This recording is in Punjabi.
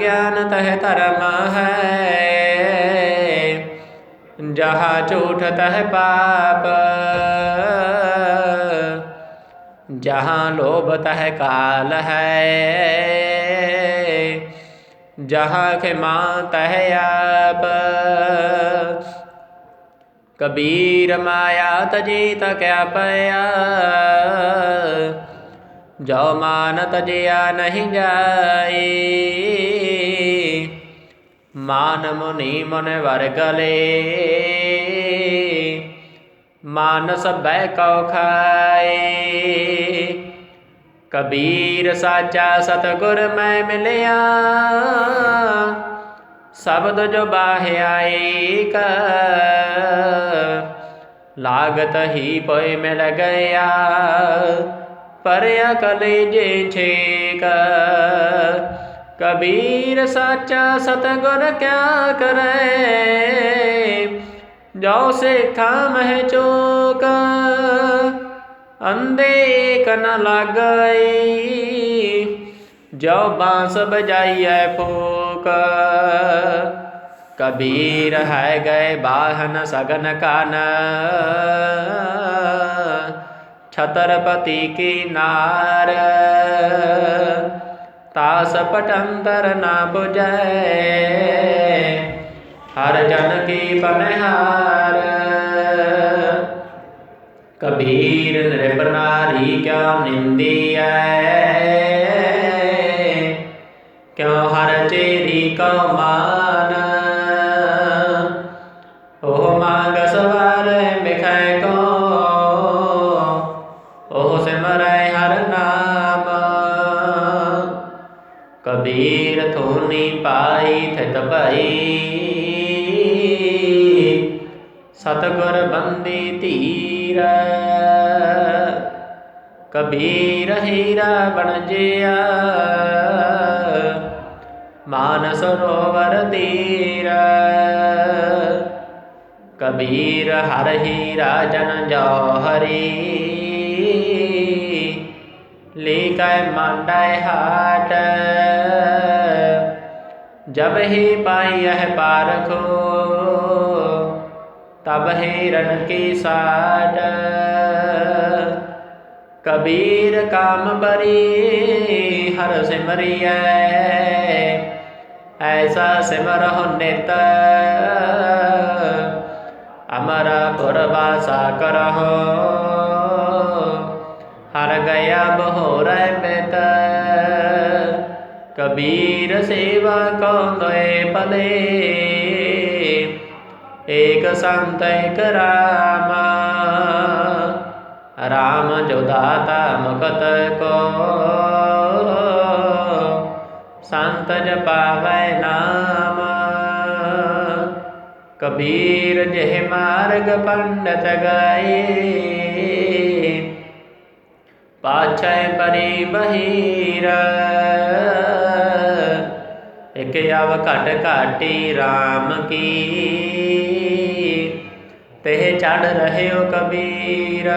ਗਿਆਨ ਤਹਿ ਧਰਮ ਹੈ। ਜਹਾ ਝੂਠ ਤਹਿ ਪਾਪ। ਜਹਾਂ ਲੋਭ ਤਹਿ ਕਾਲ ਹੈ। ਜਹਾਂ ਖਿਮਾ ਤਹਿ ਆਪ। ਕਬੀਰ ਮਾਇਆ ਤਜੀ ਤਕਿਆ ਪਿਆ। ਜੋ ਮਾਨ ਤਜਿਆ ਨਹੀਂ ਜਾਏ ਮਾਨ ਮੁਨੀ ਮਨ ਵਰਗਲੇ ਮਾਨ ਸਭੈ ਕਉ ਖਾਏ ਕਬੀਰ ਸਾਚਾ ਸਤਗੁਰ ਮੈਂ ਮਿਲਿਆ ਸ਼ਬਦ ਜੋ ਬਾਹਿਆ ਏਕ ਲਾਗਤ ਹੀ ਪਏ ਮਿਲ ਗਿਆ ਪਰਿਆ ਕਲੇਜੇ ਛੇਕ। ਕਬੀਰ ਸਾਚਾ ਸਤਗੁਰ ਕਿਆ ਕਰੇ? ਜੋ ਸੇਖਾ ਮਹਿ ਚੋਕ ਅੰਦੇ ਕਨ ਲਾਗਈ ਜੋ ਬਾਂਸ ਬਜਾਈਐ ਫੂਕ, ਕਬੀਰ ਹੈ ਗਏ ਬਾਹਨ ਸਗਨ ਕਾਨ। ਛਤਰਪਤੀ ਕੀ ਨਾਰ ਤਾਸ ਪਟੰਦਰ ਨਾ 부ਜੈ ਹਰ ਜਨ ਕੀ ਪਨਹਾਰ ਕਬੀਰ ਨਿਰਭਰ ਨਾਰੀ ਕਿਆ ਨਿੰਦੀਐ ਕਿਉ ਹਰ ਚੇਰੀ ਕਉ ਉਹ ਮੰਗ ਸਵਾਰ ਕਬੀਰ ਥੋਨੀ ਪਾਈ ਥਿਤ ਭਈ। ਸਤਗੁਰ ਬੰਦੀ ਧੀਰ। ਕਬੀਰ ਹੀਰਾ ਬਣ ਜਿਆ। ਮਾਨ ਸਰੋਵਰ ਤੀਰ। ਕਬੀਰ ਹਰ ਹੀ ਰਾਜਨ ਜੋਹਰੀ ਲੀਕੈ ਮੰਡੈ ਹਾਟ। ਜਬ ਹੀ ਪਾਈਐ ਪਾਰਖੋ ਤਬ ਰਨ ਕੀ ਸਾਟ। ਕਬੀਰ ਕਾਮ ਬਰੀ, ਹਰ ਸਿਮਰਿਐ। ਐਸਾ ਸਿਮਰਹੁ ਨਿਤ ਅਮਰ ਪੁਰ ਵਾਸਾ ਕਰਹੁ। ਹਰ ਗਿਆ ਬਹੋਰੈ ਪਿਤ ਕਬੀਰ ਸੇਵਾ ਕਉ ਦੋਏ ਪਲੇ ਏਕ ਸੰਤ, ਏਕ ਰਾਮ। ਰਾਮ ਜੋ ਦਾਤਾ ਮੁਕਤ ਕੋ। ਸੰਤ ਜਪਾਵੈ ਨਾਮ। ਕਬੀਰ ਜਿਹ ਮਾਰਗ ਪੰਡਤ ਗਏ। ਪਾਛੈ ਪਰੀ ਬਹੀਰ। ਇਕ ਅਵ ਘਟ ਘਾਟੀ RAM ਕੀ। ਤੇ ਚੜ ਰਹਿਓ ਕਬੀਰ।